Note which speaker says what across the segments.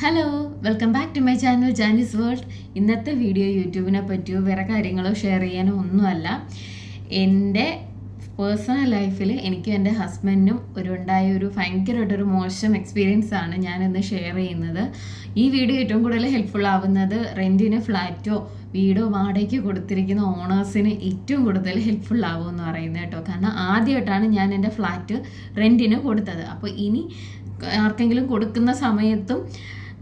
Speaker 1: Hello welcome back to my channel Jani's world ഇന്നത്തെ video യൂട്യൂബിനെ പറ്റിയോ വേറെ കാര്യങ്ങളോ ഷെയർ ചെയ്യാനോ ഒന്നുമല്ല. എന്റെ പേഴ്സണൽ ലൈഫിൽ എനിക്കും എന്റെ ഹസ്ബൻഡിനും ഒരു ഉണ്ടായ ഒരു ഭയങ്കരമായിട്ടൊരു മോശം എക്സ്പീരിയൻസ് ആണ് ഞാനിന്ന് ഷെയർ ചെയ്യുന്നത്. ഈ വീഡിയോ ഏറ്റവും കൂടുതൽ ഹെൽപ്ഫുൾ ആവുന്നത് റെന്റിന് ഫ്ലാറ്റോ വീടോ വാടകയ്ക്ക് കൊടുത്തിരിക്കുന്ന ഓണേഴ്സിന് ഏറ്റവും കൂടുതൽ ഹെൽപ്ഫുൾ ആവും എന്ന് പറയുന്നത് കേട്ടോ. കാരണം ആദ്യമായിട്ടാണ് ഞാൻ എന്റെ ഫ്ലാറ്റ് റെന്റിന് കൊടുത്തത്. അപ്പോൾ ഇനി ആർക്കെങ്കിലും കൊടുക്കുന്ന സമയത്തും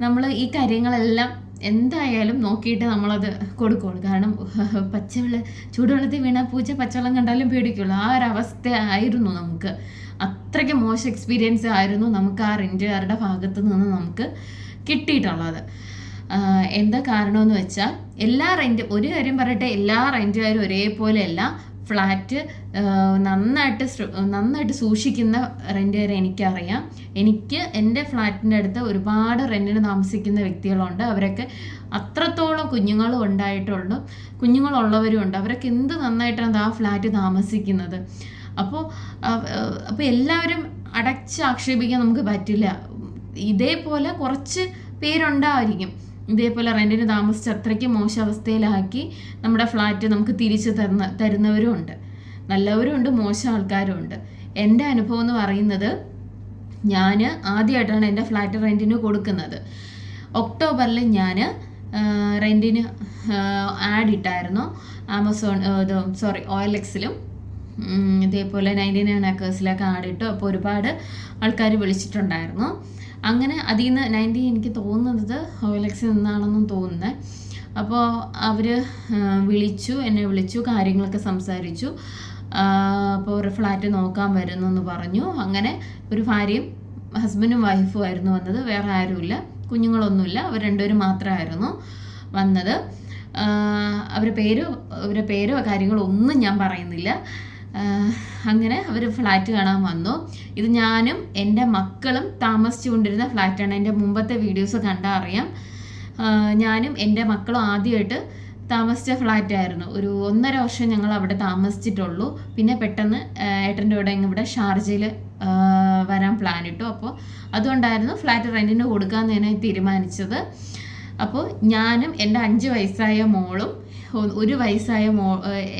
Speaker 1: നമ്മൾ ഈ കാര്യങ്ങളെല്ലാം എന്തായാലും നോക്കിയിട്ട് നമ്മളത് കൊടുക്കുള്ളൂ കാരണം പച്ചവെള്ള ചൂടുവെള്ളത്തിൽ വീണ പൂച്ച പച്ചവെള്ളം കണ്ടാലും പേടിക്കുള്ളൂ. ആ ഒരു അവസ്ഥ ആയിരുന്നു നമുക്ക്. അത്രയ്ക്ക് മോശം എക്സ്പീരിയൻസ് ആയിരുന്നു നമുക്ക് ആ റെന്റുകാരുടെ ഭാഗത്ത് നിന്ന് നമുക്ക് കിട്ടിയിട്ടുള്ളത്. എന്താ കാരണമെന്ന് വെച്ചാൽ എല്ലാ റെന്റ് ഒരു കാര്യം പറയട്ടെ എല്ലാ റെന്റുകാരും ഒരേപോലെയല്ല. ഫ്ലാറ്റ് നന്നായിട്ട് നന്നായിട്ട് സൂക്ഷിക്കുന്ന റെന്റുകാരെ എനിക്കറിയാം. എനിക്ക് എന്റെ ഫ്ലാറ്റിന്റെ അടുത്ത് ഒരുപാട് റെന്റിന് താമസിക്കുന്ന വ്യക്തികളുണ്ട്. അവരൊക്കെ അത്രത്തോളം കുഞ്ഞുങ്ങളും ഉണ്ടായിട്ടുണ്ട് കുഞ്ഞുങ്ങളുള്ളവരും ഉണ്ട്. അവരൊക്കെ എന്ത് നന്നായിട്ടാണ് ആ ഫ്ലാറ്റ് താമസിക്കുന്നത്? അപ്പോൾ അപ്പോൾ എല്ലാവരും അടച്ച് ആക്ഷേപിക്കാൻ നമുക്ക് പറ്റില്ല. ഇതേപോലെ കുറച്ച് പേരുണ്ടായിരിക്കും. ഇതേപോലെ റെന്റിന് താമസിച്ച് അത്രയ്ക്ക് മോശം അവസ്ഥയിലാക്കി നമ്മുടെ ഫ്ലാറ്റ് നമുക്ക് തിരിച്ച് തരുന്ന തരുന്നവരും ഉണ്ട് നല്ലവരും ഉണ്ട് മോശം ആൾക്കാരും ഉണ്ട് എന്റെ അനുഭവം എന്ന് പറയുന്നത് ഞാൻ ആദ്യമായിട്ടാണ് എന്റെ ഫ്ലാറ്റ് റെന്റിന് കൊടുക്കുന്നത്. ഒക്ടോബറിൽ ഞാൻ റെന്റിന് ആഡ് ഇട്ടായിരുന്നു. ആമസോൺ ഇത് സോറി ഒ എൽ എക്സിലും. ഇതേപോലെ നയന്റി നയൻ ആക്കേഴ്സിലൊക്കെ ആഡ് ഇട്ടു. അപ്പോൾ ഒരുപാട് ആൾക്കാർ വിളിച്ചിട്ടുണ്ടായിരുന്നു. അങ്ങനെ അതിൽ നിന്ന് നയന്റി എനിക്ക് തോന്നുന്നത് ഒ നിന്നാണെന്നും തോന്നുന്നത് അപ്പോൾ അവർ വിളിച്ചു എന്നെ വിളിച്ചു കാര്യങ്ങളൊക്കെ സംസാരിച്ചു. അപ്പോൾ ഒരു ഫ്ലാറ്റ് നോക്കാൻ വരുന്നു എന്ന് പറഞ്ഞു. അങ്ങനെ ഒരു ഭാര്യയും ഹസ്ബൻഡും വൈഫും ആയിരുന്നു വന്നത്. വേറെ ആരുമില്ല. കുഞ്ഞുങ്ങളൊന്നുമില്ല. അവർ രണ്ടുപേരും മാത്രമായിരുന്നു വന്നത്. അവരുടെ പേര് അവരുടെ പേരോ കാര്യങ്ങളോ ഒന്നും ഞാൻ പറയുന്നില്ല. അങ്ങനെ അവർ ഫ്ലാറ്റ് കാണാൻ വന്നു. ഇത് ഞാനും എന്റെ മക്കളും താമസിച്ചു കൊണ്ടിരുന്ന ഫ്ലാറ്റാണ്. എന്റെ മുമ്പത്തെ വീഡിയോസ് കണ്ടാൽ അറിയാം. ഞാനും എന്റെ മക്കളും ആദ്യമായിട്ട് താമസിച്ച ഫ്ലാറ്റായിരുന്നു. ഒരു ഒന്നര വർഷം ഞങ്ങൾ അവിടെ താമസിച്ചിട്ടുള്ളൂ. പിന്നെ പെട്ടെന്ന് ഏട്ടന്റെ കൂടെ ഇവിടെ ഷാർജയിൽ വരാൻ പ്ലാൻ ഇട്ടു. അപ്പോൾ അതുകൊണ്ടായിരുന്നു ഫ്ലാറ്റ് റെന്റിന് കൊടുക്കാമെന്ന് തന്നെ തീരുമാനിച്ചത്. അപ്പോൾ ഞാനും എന്റെ അഞ്ച് വയസ്സായ മോളും ഒരു വയസ്സായ മോ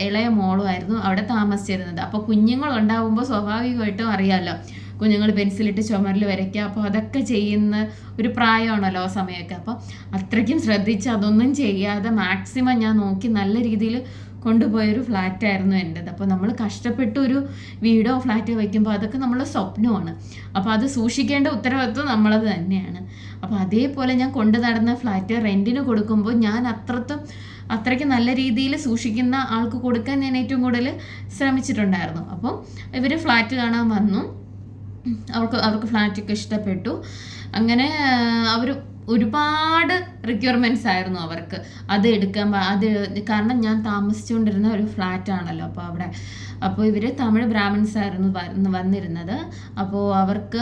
Speaker 1: ഇളയ മോളുമായിരുന്നു അവിടെ താമസിച്ചിരുന്നത്. അപ്പോൾ കുഞ്ഞുങ്ങൾ ഉണ്ടാവുമ്പോൾ സ്വാഭാവികമായിട്ടും അറിയാമല്ലോ കുഞ്ഞുങ്ങൾ പെൻസിലിട്ട് ചുമരിൽ വരയ്ക്കുക. അപ്പോൾ അതൊക്കെ ചെയ്യുന്ന ഒരു പ്രായമാണല്ലോ ആ സമയമൊക്കെ. അപ്പോൾ അത്രയ്ക്കും ശ്രദ്ധിച്ച് അതൊന്നും ചെയ്യാതെ മാക്സിമം ഞാൻ നോക്കി നല്ല രീതിയിൽ കൊണ്ടുപോയൊരു ഫ്ലാറ്റായിരുന്നു എന്റെത്. അപ്പോൾ നമ്മൾ കഷ്ടപ്പെട്ട് ഒരു വീടോ ഫ്ലാറ്റോ വയ്ക്കുമ്പോൾ അതൊക്കെ നമ്മളെ സ്വപ്നമാണ്. അപ്പോൾ അത് സൂക്ഷിക്കേണ്ട ഉത്തരവാദിത്വം നമ്മളത് തന്നെയാണ്. അപ്പോൾ അതേപോലെ ഞാൻ കൊണ്ടു നടന്ന ഫ്ലാറ്റ് റെന്റിന് കൊടുക്കുമ്പോൾ ഞാൻ അത്രത്തും അത്രയ്ക്ക് നല്ല രീതിയിൽ സൂക്ഷിക്കുന്ന ആൾക്ക് കൊടുക്കാൻ ഞാൻ ഏറ്റവും കൂടുതൽ ശ്രമിച്ചിട്ടുണ്ടായിരുന്നു. അപ്പോൾ ഇവർ ഫ്ലാറ്റ് കാണാൻ വന്നു. അവർക്ക് അവർക്ക് ഫ്ലാറ്റൊക്കെ ഇഷ്ടപ്പെട്ടു. അങ്ങനെ അവർ ഒരുപാട് റിക്വയർമെന്റ്സ് ആയിരുന്നു അവർക്ക്. അത് എടുക്കാൻ അത് കാരണം ഞാൻ താമസിച്ചുകൊണ്ടിരുന്ന ഒരു ഫ്ലാറ്റ് ആണല്ലോ. അപ്പോൾ അവിടെ അപ്പോൾ ഇവർ തമിഴ് ബ്രാഹ്മിൺസ് ആയിരുന്നു വന്ന് വന്നിരുന്നത്. അപ്പോൾ അവർക്ക്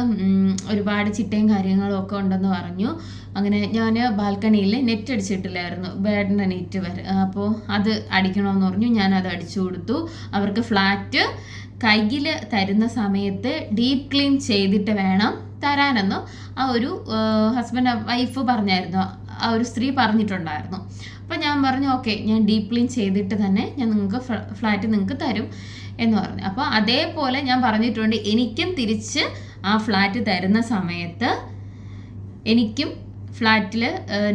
Speaker 1: ഒരുപാട് ചിട്ടയും കാര്യങ്ങളും ഒക്കെ ഉണ്ടെന്ന് പറഞ്ഞു. അങ്ങനെ ഞാൻ ബാൽക്കണിയിൽ നെറ്റ് അടിച്ചിട്ടില്ലായിരുന്നു. ബേഡിന്റെ നെറ്റ് വരെ. അപ്പോൾ അത് അടിക്കണമെന്ന് പറഞ്ഞു. ഞാൻ അത് അടിച്ചു കൊടുത്തു. അവർക്ക് ഫ്ലാറ്റ് കയ്യിൽ തരുന്ന സമയത്ത് ഡീപ്പ് ക്ലീൻ ചെയ്തിട്ട് വേണം തരാനെന്ന് ആ ഒരു ഹസ്ബൻഡ് വൈഫ് പറഞ്ഞായിരുന്നു. ആ ഒരു സ്ത്രീ പറഞ്ഞിട്ടുണ്ടായിരുന്നു. അപ്പം ഞാൻ പറഞ്ഞു ഓക്കെ ഞാൻ ഡീപ് ക്ലീൻ ചെയ്തിട്ട് തന്നെ ഞാൻ നിങ്ങൾക്ക് ഫ്ലാറ്റ് നിങ്ങൾക്ക് തരും എന്ന് പറഞ്ഞു. അപ്പോൾ അതേപോലെ ഞാൻ പറഞ്ഞിട്ടുണ്ട് എനിക്കും തിരിച്ച് ആ ഫ്ലാറ്റ് തരുന്ന സമയത്ത് എനിക്കും ഫ്ലാറ്റിൽ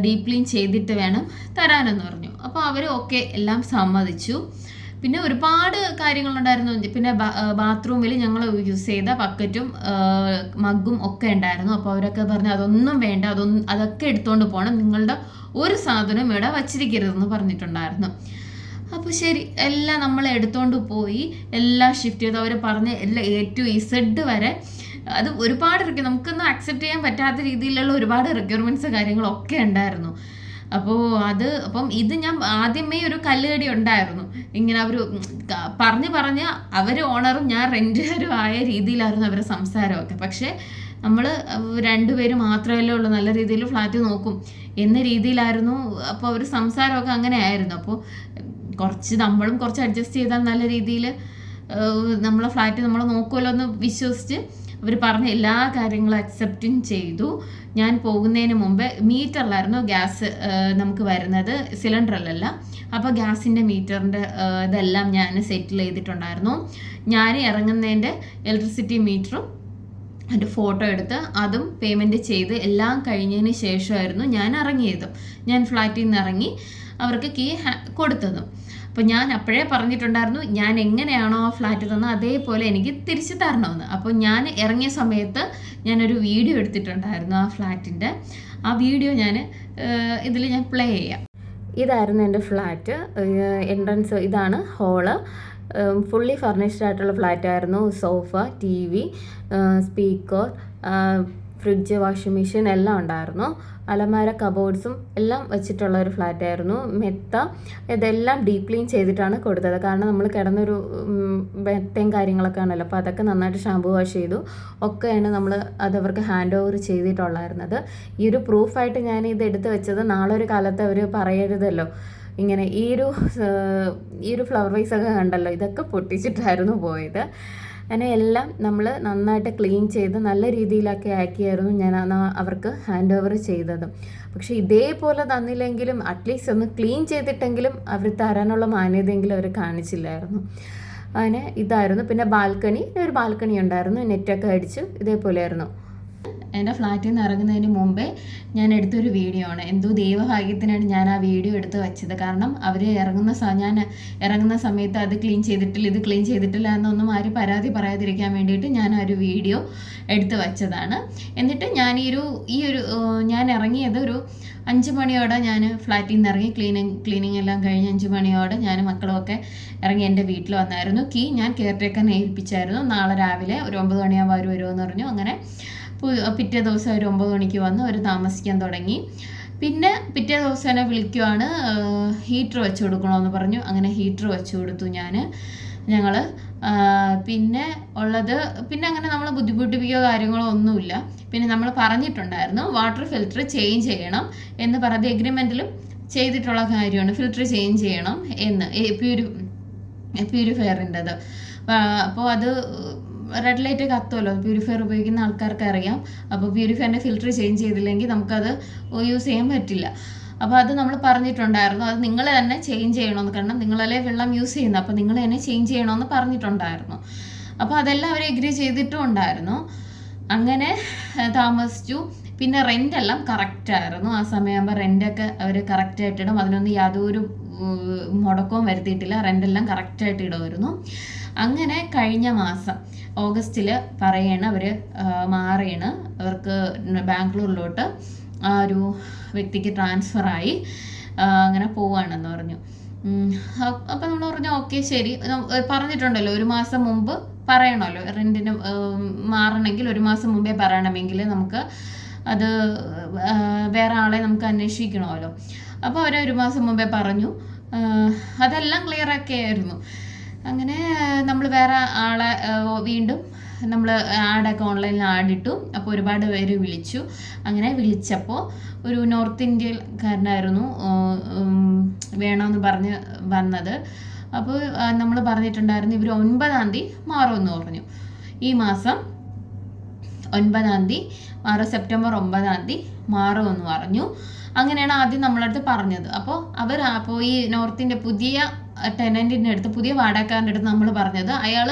Speaker 1: ഡീപ് ക്ലീൻ ചെയ്തിട്ട് വേണം തരാനെന്ന് പറഞ്ഞു. അപ്പോൾ അവർ ഓക്കെ എല്ലാം സമ്മതിച്ചു. പിന്നെ ഒരുപാട് കാര്യങ്ങളുണ്ടായിരുന്നു. പിന്നെ ബാത്റൂമിൽ ഞങ്ങൾ യൂസ് ചെയ്ത ബക്കറ്റും മഗ്ഗും ഒക്കെ ഉണ്ടായിരുന്നു. അപ്പോൾ അവരൊക്കെ പറഞ്ഞു അതൊന്നും വേണ്ട. അതൊന്നും അതൊക്കെ എടുത്തുകൊണ്ട് പോകണം നിങ്ങളുടെ ഒരു സാധനവും ഇവിടെ വച്ചിരിക്കരുതെന്ന് പറഞ്ഞിട്ടുണ്ടായിരുന്നു. അപ്പോൾ ശരി. എല്ലാം നമ്മൾ എടുത്തുകൊണ്ട് പോയി. എല്ലാം ഷിഫ്റ്റ് ചെയ്ത് അവർ പറഞ്ഞ് എല്ലാം എ ടു ഇസഡ് വരെ. അത് ഒരുപാട് റിക്വ നമുക്കൊന്നും അക്സെപ്റ്റ് ചെയ്യാൻ പറ്റാത്ത രീതിയിലുള്ള ഒരുപാട് റിക്വയർമെന്റ്സ് കാര്യങ്ങളൊക്കെ ഉണ്ടായിരുന്നു. അപ്പോൾ അത് അപ്പം ഇത് ഞാൻ ആദ്യമേ ഒരു കല്ലുകടി ഉണ്ടായിരുന്നു. ഇങ്ങനെ അവർ പറഞ്ഞു പറഞ്ഞ് അവർ ഓണറും ഞാൻ റെന്റുകാരും ആയ രീതിയിലായിരുന്നു അവരുടെ സംസാരമൊക്കെ. പക്ഷേ നമ്മൾ രണ്ടുപേരും മാത്രമല്ലേ ഉള്ളൂ നല്ല രീതിയിൽ ഫ്ലാറ്റ് നോക്കും. എന്ന രീതിയിലായിരുന്നു അപ്പോൾ അവർ സംസാരമൊക്കെ അങ്ങനെ ആയിരുന്നു. അപ്പോൾ കുറച്ച് നമ്മളും കുറച്ച് അഡ്ജസ്റ്റ് ചെയ്താൽ നല്ല രീതിയിൽ നമ്മളെ ഫ്ലാറ്റ് നമ്മൾ നോക്കുമല്ലോ എന്ന് വിശ്വസിച്ച് അവർ പറഞ്ഞ എല്ലാ കാര്യങ്ങളും അക്സെപ്റ്റും ചെയ്തു. ഞാൻ പോകുന്നതിന് മുമ്പ് മീറ്ററിലായിരുന്നു ഗ്യാസ് നമുക്ക് വരുന്നത്. സിലിണ്ടറിലല്ല അപ്പോൾ ഗ്യാസിന്റെ മീറ്ററിന്റെ ഇതെല്ലാം ഞാൻ സെറ്റിൽ ചെയ്തിട്ടുണ്ടായിരുന്നു. ഞാൻ ഇറങ്ങുന്നതിന്റെ ഇലക്ട്രിസിറ്റി മീറ്ററും എന്റെ ഫോട്ടോ എടുത്ത് അതും പേയ്മെന്റ് ചെയ്ത് എല്ലാം കഴിഞ്ഞതിന് ശേഷമായിരുന്നു ഞാൻ ഇറങ്ങിയതും. ഞാൻ ഫ്ലാറ്റിൽ നിന്ന് ഇറങ്ങി അവർക്ക് കീ കൊടുത്തതും. അപ്പോൾ ഞാൻ അപ്പോഴേ പറഞ്ഞിട്ടുണ്ടായിരുന്നു ഞാൻ എങ്ങനെയാണോ ആ ഫ്ലാറ്റ് തന്നത് അതേപോലെ എനിക്ക് തിരിച്ചു തരണമെന്ന്. അപ്പോൾ ഞാൻ ഇറങ്ങിയ സമയത്ത് ഞാനൊരു വീഡിയോ എടുത്തിട്ടുണ്ടായിരുന്നു ആ ഫ്ലാറ്റിന്റെ ആ വീഡിയോ ഞാൻ ഇതിൽ ഞാൻ പ്ലേ ചെയ്യാം. ഇതായിരുന്നു എന്റെ ഫ്ലാറ്റ് എൻട്രൻസ് ഇതാണ് ഹോൾ ഫുള്ളി ഫർണിഷ്ഡ് ആയിട്ടുള്ള ഫ്ലാറ്റായിരുന്നു sofa T V speaker fridge washing machine എല്ലാം ഉണ്ടായിരുന്നു. അലമാര കബോർഡ്സും എല്ലാം വെച്ചിട്ടുള്ള ഒരു ഫ്ലാറ്റ് ആയിരുന്നു. മെത്ത ഇതെല്ലാം ഡീപ് ക്ലീൻ ചെയ്തിട്ടാണ് കൊടുത്തത്. കാരണം നമ്മൾ കിടന്നൊരു മെത്തയും കാര്യങ്ങളൊക്കെ ആണല്ലോ. അപ്പോൾ അതൊക്കെ നന്നായിട്ട് ഷാമ്പു വാഷ് ചെയ്തു. ഒക്കെയാണ് നമ്മൾ അതവർക്ക് ഹാൻഡ് ഓവർ ചെയ്തിട്ടുള്ളായിരുന്നത്. ഈ ഒരു പ്രൂഫായിട്ട് ഞാൻ ഇത് എടുത്ത് വെച്ചത് നാളെ ഒരു കാലത്ത് അവർ പറയരുതല്ലോ. ഇങ്ങനെ ഈ ഒരു ഈ ഒരു ഫ്ലവർ വൈസ് ഒക്കെ കണ്ടല്ലോ. ഇതൊക്കെ പൊട്ടിച്ചിട്ടായിരുന്നു പോയത്. അങ്ങനെ എല്ലാം നമ്മൾ നന്നായിട്ട് ക്ലീൻ ചെയ്ത് നല്ല രീതിയിലൊക്കെ ആക്കിയായിരുന്നു ഞാൻ അവർക്ക് ഹാൻഡ് ഓവർ ചെയ്തത്. പക്ഷെ ഇതേപോലെ തന്നില്ലെങ്കിലും അറ്റ്ലീസ്റ്റ് ഒന്ന് ക്ലീൻ ചെയ്തിട്ടെങ്കിലും അവർ തരാനുള്ള മാന്യതയെങ്കിലും അവർ കാണിച്ചില്ലായിരുന്നു. അങ്ങനെ ഇതായിരുന്നു. പിന്നെ ബാൽക്കണി ഒരു ബാൽക്കണി ഉണ്ടായിരുന്നു. നെറ്റൊക്കെ അടിച്ച് ഇതേപോലെയായിരുന്നു. എന്റെ ഫ്ലാറ്റിൽ നിന്ന് ഇറങ്ങുന്നതിന് മുമ്പേ ഞാൻ എടുത്തൊരു വീഡിയോ ആണ്. എന്തോ ദൈവഭാഗ്യത്തിനാണ് ഞാൻ ആ വീഡിയോ എടുത്ത് വെച്ചത്. കാരണം അവർ ഇറങ്ങുന്ന ഞാൻ ഇറങ്ങുന്ന സമയത്ത് അത് ക്ലീൻ ചെയ്തിട്ടില്ല ഇത് ക്ലീൻ ചെയ്തിട്ടില്ല എന്നൊന്നും ആരും പരാതി പറയാതിരിക്കാൻ വേണ്ടിയിട്ട് ഞാൻ ആ ഒരു വീഡിയോ എടുത്ത് വെച്ചതാണ്. എന്നിട്ട് ഞാൻ ഈ ഒരു ഈ ഒരു ഞാൻ ഇറങ്ങിയത് ഒരു അഞ്ച് മണിയോടെ ഞാൻ ഫ്ലാറ്റിൽ നിന്ന് ഇറങ്ങി ക്ലീനിങ് ക്ലീനിങ് എല്ലാം കഴിഞ്ഞ് അഞ്ച് മണിയോടെ ഞാൻ മക്കളുമൊക്കെ ഇറങ്ങി എന്റെ വീട്ടിൽ വന്നായിരുന്നു. കീ ഞാൻ കെയർ ടേക്കറിനെ ഏൽപ്പിച്ചായിരുന്നു. നാളെ രാവിലെ ഒരു ഒമ്പത് മണിയാകുമ്പോൾ അവർ വരുമെന്ന് പറഞ്ഞു. അങ്ങനെ പിറ്റേ ദിവസം ഒരു ഒമ്പത് മണിക്ക് വന്ന് അവർ താമസിക്കാൻ തുടങ്ങി. പിന്നെ പിറ്റേ ദിവസം എന്നെ വിളിക്കുവാണ് ഹീറ്റർ വെച്ച് കൊടുക്കണമെന്ന് പറഞ്ഞു. അങ്ങനെ ഹീറ്റർ വെച്ച് കൊടുത്തു ഞാൻ ഞങ്ങൾ പിന്നെ ഉള്ളത് പിന്നെ അങ്ങനെ നമ്മൾ ബുദ്ധിമുട്ടിപ്പിക്കുകയോ കാര്യങ്ങളോ ഒന്നുമില്ല. പിന്നെ നമ്മൾ പറഞ്ഞിട്ടുണ്ടായിരുന്നു വാട്ടർ ഫിൽറ്റർ ചേഞ്ച് ചെയ്യണം എന്ന് പറഞ്ഞത് എഗ്രിമെന്റിലും ചെയ്തിട്ടുള്ള കാര്യമാണ് ഫിൽറ്റർ ചേഞ്ച് ചെയ്യണം എന്ന്. പ്യൂരി പ്യൂരിഫയറിന്റെത് അപ്പോൾ അത് റെഡ് ലൈറ്റ് കത്തുമല്ലോ പ്യൂരിഫയർ ഉപയോഗിക്കുന്ന ആൾക്കാർക്ക് അറിയാം അപ്പോൾ പ്യൂരിഫയറിന്റെ ഫിൽറ്റർ ചേഞ്ച് ചെയ്തില്ലെങ്കിൽ നമുക്കത് യൂസ് ചെയ്യാൻ പറ്റില്ല. അപ്പോൾ അത് നമ്മൾ പറഞ്ഞിട്ടുണ്ടായിരുന്നു. അത് നിങ്ങൾ തന്നെ ചേഞ്ച് ചെയ്യണമെന്ന്. കാരണം നിങ്ങളല്ലേ വെള്ളം യൂസ് ചെയ്യുന്നത്. അപ്പോൾ നിങ്ങൾ തന്നെ ചേഞ്ച് ചെയ്യണമെന്ന് പറഞ്ഞിട്ടുണ്ടായിരുന്നു. അപ്പോൾ അതെല്ലാം അവർ എഗ്രി ചെയ്തിട്ടും ഉണ്ടായിരുന്നു. അങ്ങനെ താമസിച്ചു. പിന്നെ റെന്റ് എല്ലാം കറക്റ്റ് ആയിരുന്നു. ആ സമയമാകുമ്പോൾ റെന്റൊക്കെ അവർ കറക്റ്റായിട്ട് ഇടും. അതിനൊന്നും യാതൊരു മുടക്കവും വരുത്തിയിട്ടില്ല. റെന്റെല്ലാം കറക്റ്റായിട്ട് ഇടുമായിരുന്നു. അങ്ങനെ കഴിഞ്ഞ മാസം ഓഗസ്റ്റിൽ പറയണ അവർ മാറിയാണ്. അവർക്ക് ബാംഗ്ലൂരിലോട്ട്. ആ ഒരു വ്യക്തിക്ക് ട്രാൻസ്ഫറായി അങ്ങനെ പോവാണെന്ന് പറഞ്ഞു. അപ്പം നമ്മൾ പറഞ്ഞു ഓക്കെ ശരി. പറഞ്ഞിട്ടുണ്ടല്ലോ ഒരു മാസം മുമ്പ് പറയണമല്ലോ റെന്റിന് മാറണമെങ്കിൽ ഒരു മാസം മുമ്പേ പറയണമെങ്കിൽ നമുക്ക് അത് വേറെ ആളെ നമുക്ക് അന്വേഷിക്കണമല്ലോ. അപ്പോൾ അവരെ ഒരു മാസം മുമ്പേ പറഞ്ഞു. അതെല്ലാം ക്ലിയർ ആക്കിയായിരുന്നു അങ്ങനെ നമ്മൾ വേറെ ആളെ വീണ്ടും നമ്മൾ ആഡൊക്കെ ഓൺലൈനിൽ ആഡിട്ടു. അപ്പോൾ ഒരുപാട് പേര് വിളിച്ചു. അങ്ങനെ വിളിച്ചപ്പോൾ ഒരു നോർത്ത് ഇന്ത്യക്കാരനായിരുന്നു വേണമെന്ന് പറഞ്ഞ് വന്നത്. അപ്പോൾ നമ്മൾ പറഞ്ഞിട്ടുണ്ടായിരുന്നു ഇവർ ഒൻപതാം തീയതി മാറുമെന്ന് പറഞ്ഞു. ഈ മാസം ഒൻപതാം തീയതി മാറും സെപ്റ്റംബർ ഒമ്പതാം തീയതി മാറുമെന്ന് പറഞ്ഞു. അങ്ങനെയാണ് ആദ്യം നമ്മളടുത്ത് പറഞ്ഞത്. അപ്പോൾ അവർ അപ്പോൾ ഈ നോർത്തിന്റെ പുതിയ ടെനന്റിന്റെ അടുത്ത് പുതിയ വാടകക്കാരന്റെ അടുത്ത് നമ്മൾ പറഞ്ഞത്. അയാൾ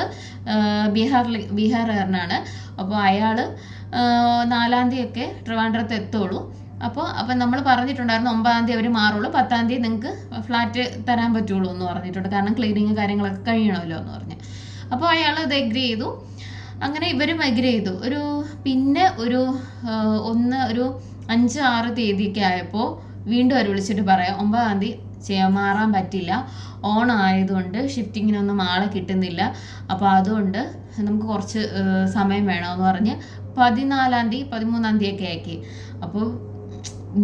Speaker 1: ബീഹാറിൽ ബീഹാറുകാരനാണ്. അപ്പോൾ അയാൾ നാലാം തീയതിയൊക്കെ ട്രിവാൻഡ്രത്ത് എത്തുള്ളൂ. അപ്പോൾ അപ്പം നമ്മൾ പറഞ്ഞിട്ടുണ്ടായിരുന്നു ഒമ്പതാം തീയതി അവർ മാറുള്ളൂ. പത്താം തീയതി നിങ്ങൾക്ക് ഫ്ലാറ്റ് തരാൻ പറ്റുള്ളൂ എന്ന് പറഞ്ഞിട്ടുണ്ട്. കാരണം ക്ലീനിങ് കാര്യങ്ങളൊക്കെ കഴിയണമല്ലോ എന്ന് പറഞ്ഞ്. അപ്പോൾ അയാൾ ഇത് എഗ്രി ചെയ്തു. അങ്ങനെ ഇവർ മൈഗ്രേറ്റ് ചെയ്തു. ഒരു പിന്നെ ഒരു ഒന്ന് ഒരു അഞ്ച് ആറ് തീയതിയൊക്കെ ആയപ്പോൾ വീണ്ടും അവർ വിളിച്ചിട്ട് പറയാം ഒമ്പതാം തീയതി ചെയ്യാൻ മാറാൻ പറ്റില്ല. ഓൺ ആയതുകൊണ്ട് ഷിഫ്റ്റിങ്ങിനൊന്നും ആളെ കിട്ടുന്നില്ല. അപ്പോൾ അതുകൊണ്ട് നമുക്ക് കുറച്ച് സമയം വേണമെന്ന് പറഞ്ഞ് പതിനാലാം തീയതി പതിമൂന്നാം തീയതി ഒക്കെ ആക്കി. അപ്പോൾ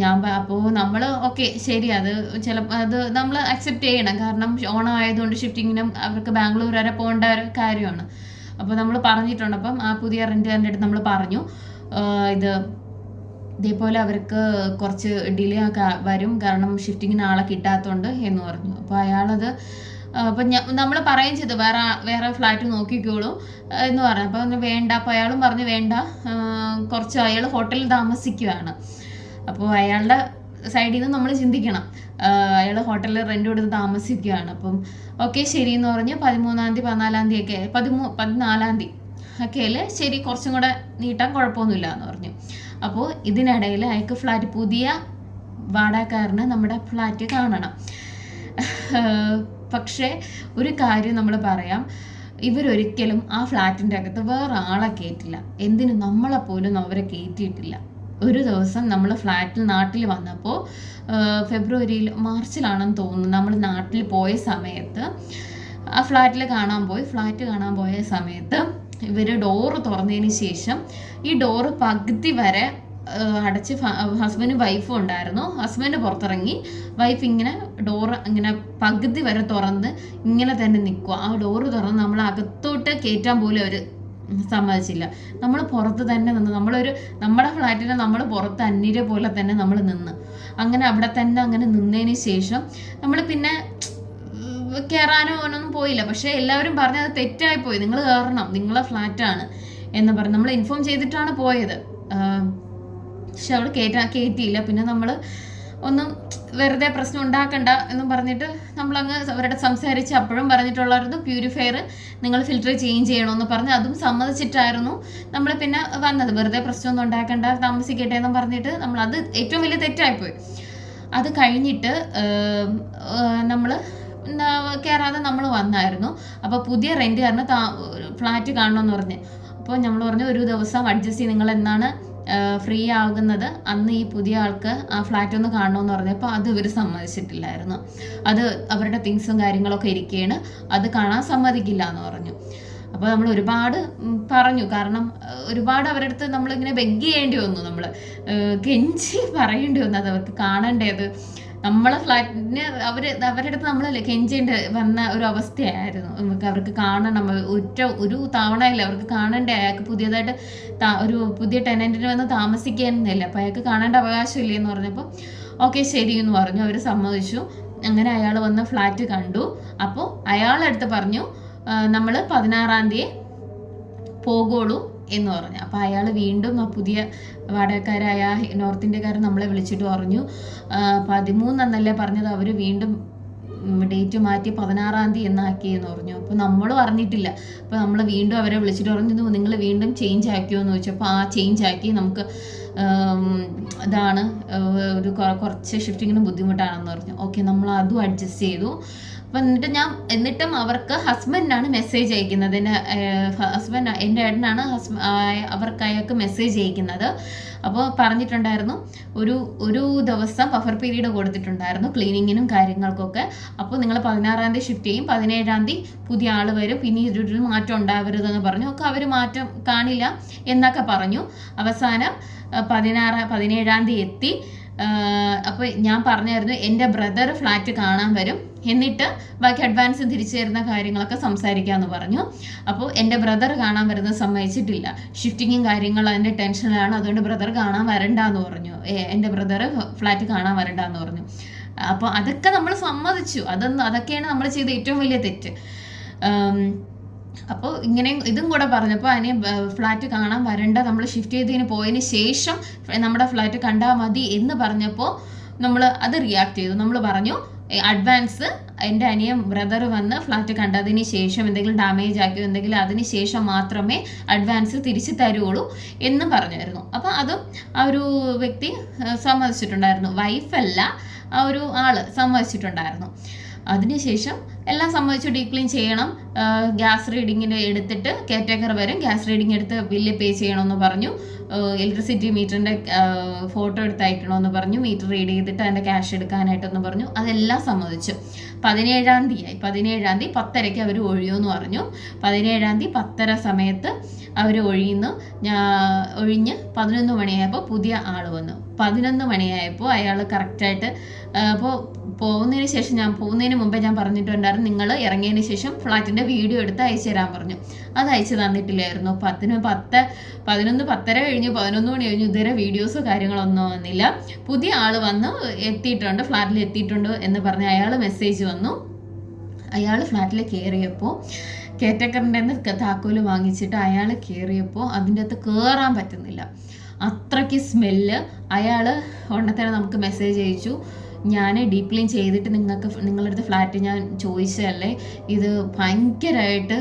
Speaker 1: ഞാൻ അപ്പോൾ നമ്മൾ ഓക്കെ ശരി അത് ചിലപ്പോൾ അത് നമ്മൾ അക്സെപ്റ്റ് ചെയ്യണം. കാരണം ഓണം ആയതുകൊണ്ട് ഷിഫ്റ്റിങ്ങിനും അവർക്ക് ബാംഗ്ലൂർ വരെ പോകേണ്ട ഒരു കാര്യമാണ്. അപ്പോൾ നമ്മൾ പറഞ്ഞിട്ടുണ്ട്. അപ്പം ആ പുതിയ റെന്റുകാരന്റെ അടുത്ത് നമ്മൾ പറഞ്ഞു. ഇത് ഇതേപോലെ അവർക്ക് കുറച്ച് ഡിലേ ഒക്കെ വരും. കാരണം ഷിഫ്റ്റിങ്ങിന് ആളെ കിട്ടാത്തതുകൊണ്ട് എന്ന് പറഞ്ഞു. അപ്പോൾ അയാളത് അപ്പം ഞാൻ നമ്മൾ പറയുകയും ചെയ്തു. വേറെ വേറെ ഫ്ലാറ്റ് നോക്കിക്കോളൂ എന്ന് പറഞ്ഞു. അപ്പോൾ വേണ്ട. അപ്പോൾ അയാളും പറഞ്ഞു വേണ്ട. കുറച്ച് അയാൾ ഹോട്ടലിൽ താമസിക്കുകയാണ് അപ്പോൾ അയാളുടെ സൈഡിൽ നിന്ന് നമ്മൾ ചിന്തിക്കണം. അയാൾ ഹോട്ടലിൽ റെന്റ് കൊടുത്ത് താമസിക്കുകയാണ്. അപ്പം ഓക്കെ ശരി എന്ന് പറഞ്ഞ്. പതിമൂന്നാം തീയതി പതിനാലാം തീയതി ഒക്കെ പതിമൂ പതിനാലാം തീയതി ഒക്കെയല്ലേ? ശരി കുറച്ചും കൂടെ നീട്ടാൻ കുഴപ്പമൊന്നുമില്ല എന്ന് പറഞ്ഞു. അപ്പോൾ ഇതിനിടയിൽ അയാൾക്ക് ഫ്ലാറ്റ് പുതിയ വാടകക്കാരന് നമ്മുടെ ഫ്ലാറ്റ് കാണണം. പക്ഷേ ഒരു കാര്യം നമ്മൾ പറയാം. ഇവരൊരിക്കലും ആ ഫ്ലാറ്റിന്റെ അകത്ത് വേറെ ആളെ കയറ്റില്ല എന്തിനു നമ്മളെപ്പോലും അവരെ കയറ്റിയിട്ടില്ല ഒരു ദിവസം നമ്മൾ ഫ്ലാറ്റിൽ നാട്ടിൽ വന്നപ്പോൾ ഫെബ്രുവരിയിൽ മാർച്ചിലാണെന്ന് തോന്നുന്നു. നമ്മൾ നാട്ടിൽ പോയ സമയത്ത് ആ ഫ്ലാറ്റിൽ കാണാൻ പോയി. ഫ്ലാറ്റ് കാണാൻ പോയ സമയത്ത് ഇവർ ഡോറ് തുറന്നതിന് ശേഷം ഈ ഡോറ് പകുതി വരെ അടച്ച് ഹസ്ബൻഡും വൈഫും ഉണ്ടായിരുന്നു. ഹസ്ബൻഡ് പുറത്തിറങ്ങി. വൈഫ് ഇങ്ങനെ ഡോറ് ഇങ്ങനെ പകുതി വരെ തുറന്ന് ഇങ്ങനെ തന്നെ നിൽക്കുക ആ ഡോറ് തുറന്ന് നമ്മൾ അകത്തോട്ട് കയറ്റാൻ പോലും അവർ സമ്മതിച്ചില്ല. നമ്മൾ പുറത്ത് തന്നെ നിന്ന് നമ്മളൊരു നമ്മുടെ ഫ്ലാറ്റിൽ നമ്മൾ പുറത്ത് അന്യരെ പോലെ തന്നെ നമ്മൾ നിന്ന്. അങ്ങനെ അവിടെ തന്നെ അങ്ങനെ നിന്നതിന് ശേഷം നമ്മൾ പിന്നെ കയറാനോ ഒന്നും പോയില്ല. പക്ഷെ എല്ലാവരും പറഞ്ഞത് തെറ്റായി പോയി. നിങ്ങൾ കയറണം നിങ്ങളെ ഫ്ലാറ്റാണ് എന്ന് പറഞ്ഞ്. നമ്മൾ ഇൻഫോം ചെയ്തിട്ടാണ് പോയത്. പക്ഷെ അവിടെ കയറ്റാ കയറ്റിയില്ല പിന്നെ നമ്മൾ ഒന്നും വെറുതെ പ്രശ്നം ഉണ്ടാക്കണ്ട എന്നും പറഞ്ഞിട്ട് നമ്മളങ്ങ് അവരുടെ സംസാരിച്ച് അപ്പോഴും പറഞ്ഞിട്ടുള്ളായിരുന്നു പ്യൂരിഫയർ നിങ്ങൾ ഫിൽറ്റർ ചേഞ്ച് ചെയ്യണമെന്ന് പറഞ്ഞ് അതും സമ്മതിച്ചിട്ടായിരുന്നു നമ്മൾ പിന്നെ വന്നത്. വെറുതെ പ്രശ്നമൊന്നും ഉണ്ടാക്കണ്ട താമസിക്കട്ടെ എന്നും പറഞ്ഞിട്ട് നമ്മൾ അത് ഏറ്റവും വലിയ തെറ്റായിപ്പോയി. അത് കഴിഞ്ഞിട്ട് നമ്മൾ കയറാതെ നമ്മൾ വന്നായിരുന്നു. അപ്പോൾ പുതിയ റെന്റുകാരന് താ ഫ്ലാറ്റ് കാണണമെന്ന് പറഞ്ഞ്. അപ്പോൾ നമ്മൾ പറഞ്ഞു ഒരു ദിവസം അഡ്ജസ്റ്റ് ചെയ്ത് നിങ്ങൾ എന്നാണ് ഫ്രീ ആകുന്നത് അന്ന് ഈ പുതിയ ആൾക്ക് ആ ഫ്ലാറ്റ് ഒന്ന് കാണണമെന്ന് പറഞ്ഞപ്പോൾ അത് ഇവർ സമ്മതിച്ചിട്ടില്ലായിരുന്നു. അത് അവരുടെ തിങ്സും കാര്യങ്ങളൊക്കെ ഇരിക്കുകയാണ് അത് കാണാൻ സമ്മതിക്കില്ല എന്ന് പറഞ്ഞു. അപ്പോൾ നമ്മൾ ഒരുപാട് പറഞ്ഞു. കാരണം ഒരുപാട് അവരുടെ അടുത്ത് നമ്മളിങ്ങനെ ബെഗ് ചെയ്യേണ്ടി വന്നു നമ്മൾ കെഞ്ചി പറയേണ്ടി വന്നു അത് അവർക്ക് കാണേണ്ടത് നമ്മളെ ഫ്ലാറ്റിന് അവർ അവരുടെ അടുത്ത് നമ്മൾ കെഞ്ചേണ്ട വന്ന ഒരു അവസ്ഥയായിരുന്നു. നമുക്ക് അവർക്ക് കാണണം. ഒറ്റ ഒരു തവണയല്ല അവർക്ക് കാണണ്ടേ? അയാൾക്ക് പുതിയതായിട്ട് ഒരു പുതിയ ടെനന്റിന് വന്ന് താമസിക്കാനൊന്നുമില്ല. അപ്പോൾ അയാൾക്ക് കാണേണ്ട അവകാശമില്ലേ എന്ന് പറഞ്ഞപ്പോൾ ഓക്കെ ശരി എന്ന് പറഞ്ഞു. അവർ സമ്മതിച്ചു. അങ്ങനെ അയാൾ വന്ന് ഫ്ലാറ്റ് കണ്ടു. അപ്പോൾ അയാളടുത്ത് പറഞ്ഞു നമ്മൾ പതിനാറാം തീയതി പോകുള്ളൂ എന്ന് പറഞ്ഞു. അപ്പോൾ അയാൾ വീണ്ടും ആ പുതിയ വാടകക്കാരായ നോർത്ത് ഇന്ത്യക്കാരൻ നമ്മളെ വിളിച്ചിട്ട് പറഞ്ഞു പതിമൂന്നെന്നല്ലേ പറഞ്ഞത് അവർ വീണ്ടും ഡേറ്റ് മാറ്റി പതിനാറാം തീയതി എന്നാക്കി എന്ന് പറഞ്ഞു. അപ്പോൾ നമ്മൾ പറഞ്ഞിട്ടില്ല. അപ്പോൾ നമ്മൾ വീണ്ടും അവരെ വിളിച്ചിട്ട് പറഞ്ഞു നിങ്ങൾ വീണ്ടും ചേഞ്ച് ആക്കിയോ? എന്ന് ചോദിച്ചു. അപ്പോൾ ആ ചേഞ്ച് ആക്കി നമുക്ക് ഇതാണ് ഒരു കുറച്ച് ഷിഫ്റ്റിങ്ങിന് ബുദ്ധിമുട്ടാണെന്ന് പറഞ്ഞു. ഓക്കെ നമ്മൾ അതും അഡ്ജസ്റ്റ് ചെയ്തു. അപ്പം എന്നിട്ട് ഞാൻ എന്നിട്ടും അവർക്ക് ഹസ്ബൻഡാണ് മെസ്സേജ് അയക്കുന്നത്. ഹസ്ബൻഡ് എന്റെ ഏട്ടനാണ് ഹസ്ബ അവർക്ക് അയാൾക്ക് മെസ്സേജ് അയക്കുന്നത്. അപ്പോൾ പറഞ്ഞിട്ടുണ്ടായിരുന്നു ഒരു ഒരു ദിവസം ബഫർ പീരീഡ് കൊടുത്തിട്ടുണ്ടായിരുന്നു ക്ലീനിങ്ങിനും കാര്യങ്ങൾക്കൊക്കെ. അപ്പോൾ നിങ്ങൾ പതിനാറാം തീയതി ഷിഫ്റ്റ് ചെയ്യും പതിനേഴാം തീയതി പുതിയ ആൾ വരും പിന്നെ ഇതൊരു മാറ്റം ഉണ്ടാവരുതെന്ന് പറഞ്ഞു. ഒക്കെ അവർ മാറ്റം കാണില്ല എന്നൊക്കെ പറഞ്ഞു. അവസാനം പതിനാറ് പതിനേഴാം തീയതി എത്തി. അപ്പോൾ ഞാൻ പറഞ്ഞായിരുന്നു എന്റെ ബ്രദർ ഫ്ലാറ്റ് കാണാൻ വരും. എന്നിട്ട് ബാക്കി അഡ്വാൻസ് തിരിച്ചു തരുന്ന കാര്യങ്ങളൊക്കെ സംസാരിക്കാമെന്ന് പറഞ്ഞു. അപ്പോൾ എന്റെ ബ്രദർ കാണാൻ വരുന്ന സമ്മതിച്ചിട്ടില്ല. ഷിഫ്റ്റിങ്ങും കാര്യങ്ങളും അതിന്റെ ടെൻഷനിലാണ് അതുകൊണ്ട് ബ്രദർ കാണാൻ വരണ്ട എന്ന് പറഞ്ഞു എന്റെ ബ്രദർ ഫ്ലാറ്റ് കാണാൻ വരണ്ട എന്ന് പറഞ്ഞു. അപ്പോൾ അതൊക്കെ നമ്മൾ സമ്മതിച്ചു. അതൊന്നും അതൊക്കെയാണ് നമ്മൾ ചെയ്ത ഏറ്റവും വലിയ തെറ്റ്. അപ്പോൾ ഇങ്ങനെ ഇതും കൂടെ പറഞ്ഞപ്പോൾ അതിനെ ഫ്ലാറ്റ് കാണാൻ വരണ്ട നമ്മൾ ഷിഫ്റ്റ് ചെയ്തതിന് പോയതിന് ശേഷം നമ്മുടെ ഫ്ലാറ്റ് കണ്ടാൽ മതി എന്ന് പറഞ്ഞപ്പോൾ നമ്മൾ അത് റിയാക്ട് ചെയ്തു. നമ്മൾ പറഞ്ഞു അഡ്വാൻസ് എന്റെ അനിയൻ ബ്രദർ വന്ന് ഫ്ലാറ്റ് കണ്ടതിന് ശേഷം എന്തെങ്കിലും ഡാമേജ് ആക്കിയോ എന്തെങ്കിലും അതിന് ശേഷം മാത്രമേ അഡ്വാൻസ് തിരിച്ചു തരുള്ളൂ എന്ന് പറഞ്ഞായിരുന്നു. അപ്പോൾ അതും ആ ഒരു വ്യക്തി സമ്മതിച്ചിട്ടുണ്ടായിരുന്നു. വൈഫല്ല ആ ഒരു ആൾ സമ്മതിച്ചിട്ടുണ്ടായിരുന്നു. അതിനുശേഷം എല്ലാം സംബന്ധിച്ച് ക്ലീൻ ചെയ്യണം. ഗ്യാസ് റീഡിങ്ങിന് എടുത്തിട്ട് കെയർടേക്കർ വരും ഗ്യാസ് റീഡിംഗ് എടുത്ത് ബില്ല് പേ ചെയ്യണമെന്ന് പറഞ്ഞു. ഇലക്ട്രിസിറ്റി മീറ്ററിന്റെ ഫോട്ടോ എടുത്ത് അയക്കണമെന്ന് പറഞ്ഞു. മീറ്റർ റീഡ് ചെയ്തിട്ട് അതിന്റെ ക്യാഷ് എടുക്കാനായിട്ടെന്ന് പറഞ്ഞു. അതെല്ലാം സമ്മതിച്ചു പതിനേഴാം തീയതി പതിനേഴാം തീയതി പത്തരയ്ക്ക് അവർ ഒഴിയുമെന്ന് പറഞ്ഞു. പതിനേഴാം തീയതി പത്തര സമയത്ത് അവർ ഒഴിയുന്നു. ഞാൻ ഒഴിഞ്ഞ് പതിനൊന്ന് മണിയായപ്പോൾ പുതിയ ആൾ വന്നു. പതിനൊന്ന് മണിയായപ്പോൾ അയാൾ കറക്റ്റായിട്ട് അപ്പോൾ പോകുന്നതിന് ശേഷം ഞാൻ പോകുന്നതിന് മുമ്പേ ഞാൻ പറഞ്ഞിട്ടുണ്ടായിരുന്നു നിങ്ങൾ ഇറങ്ങിയതിന് ശേഷം ഫ്ലാറ്റിന്റെ വീഡിയോ എടുത്ത് അയച്ചു തരാൻ പറഞ്ഞു. അത് അയച്ചു തന്നിട്ടില്ലായിരുന്നു. പത്തിന് പത്ത് പതിനൊന്ന് പത്തര കഴിഞ്ഞു പതിനൊന്ന് മണി കഴിഞ്ഞു ഇതുവരെ വീഡിയോസോ കാര്യങ്ങളൊന്നും വന്നില്ല. പുതിയ ആൾ വന്ന് എത്തിയിട്ടുണ്ട് ഫ്ലാറ്റിൽ എത്തിയിട്ടുണ്ട് എന്ന് പറഞ്ഞ് അയാൾ മെസ്സേജ് വന്നു. അയാൾ ഫ്ലാറ്റിൽ കയറിയപ്പോൾ കേറ്റക്കറിന്റെ താക്കോൽ വാങ്ങിച്ചിട്ട് അയാൾ കയറിയപ്പോൾ അതിന്റെ അകത്ത് കയറാൻ പറ്റുന്നില്ല. അത്രയ്ക്ക് സ്മെല്ല്. അയാൾ ഉടനെ നമുക്ക് മെസ്സേജ് അയച്ചു. ഞാൻ ഡീപ് ക്ലീൻ ചെയ്തിട്ട് നിങ്ങൾക്ക് നിങ്ങളുടെ അടുത്ത് ഫ്ലാറ്റ് ഞാൻ ചോദിച്ചതല്ലേ? ഇത് ഭയങ്കരമായിട്ട്